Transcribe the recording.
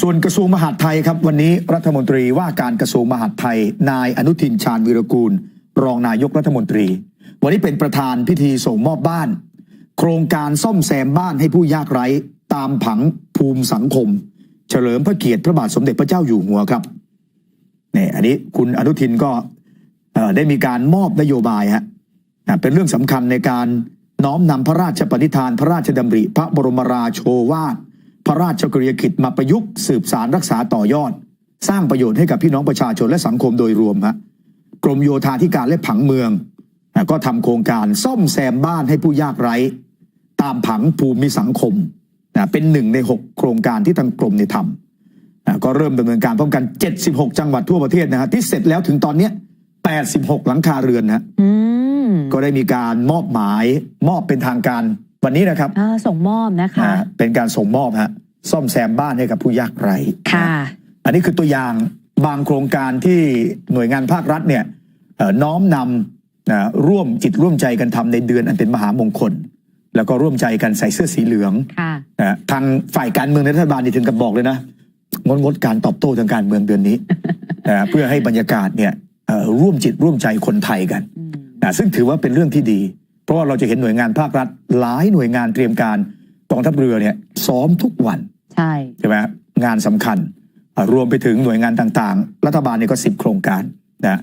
ส่วนกระทรวงมหาดไทยครับ วันนี้รัฐมนตรีว่าการกระทรวงมหาดไทย นายอนุทินชาญวีรกูล รองนายกรัฐมนตรี วันนี้เป็นประธานพิธีส่งมอบบ้าน โครงการซ่อมแซมบ้านให้ผู้ยากไร้ตามผังภูมิสังคม เฉลิมพระเกียรติพระบาทสมเด็จพระเจ้าอยู่หัวครับเนี่ยอันนี้คุณอนุทินก็ได้มีการมอบนโยบายฮะอะเป็นเรื่องสำคัญในการน้อมนำพระราชปณิธานพระราชดำริ พระบรมราโชวาท พระราชกรณียกิจมาประยุกต์สืบสารรักษาต่อยอด สร้างประโยชน์ให้กับพี่น้องประชาชนและสังคมโดยรวมฮะกรมโยธาธิการและผังเมืองอะก็ทำโครงการซ่อมแซมบ้านให้ผู้ยากไร้ ตามผังภูมิสังคมนะเป็นหนึ่งใน 6 โครงการที่ทางกรมเนี่ยทำนะก็เริ่มดำเนินการพร้อมกัน 76 จังหวัดทั่วประเทศนะฮะที่เสร็จแล้วถึงตอนเนี้ย86 หลังคาเรือนนะฮะอืมก็ได้มีการมอบหมายมอบเป็นทางการ วันนี้นะครับอ่าส่งมอบนะคะ นะเป็นการส่งมอบฮะซ่อมแซมบ้านให้กับผู้ยากไร้ค่ะ นะอันนี้คือตัวอย่างบางโครงการที่หน่วยงานภาครัฐเนี่ยเอ่อน้อมนำนะร่วมจิตร่วมใจกันทำในเดือนอันเป็นมหามงคล แล้วก็ร่วมใจกันใส่เสื้อสีเหลืองค่ะ นะทางฝ่ายการเมืองในรัฐบาลนี่ถึงกับบอกเลยนะงดงดการตอบโต้ทางการเมืองเดือนนี้ นะเพื่อให้บรรยากาศเนี่ยเอ่อร่วมจิตร่วมใจคนไทยกัน อืม นะซึ่งถือว่าเป็นเรื่องที่ดีเพ ราะว่าเราจะเห็นหน่วยงานภาครัฐ หลายหน่วยงานเตรียมการกองทัพเรือเนี่ยซ้อมทุกวันใช่ใช่ไหมฮะงานสำคัญอะรวมไปถึงหน่วยงานต่างๆ รัฐบาลเนี่ยก็สิบโครงการ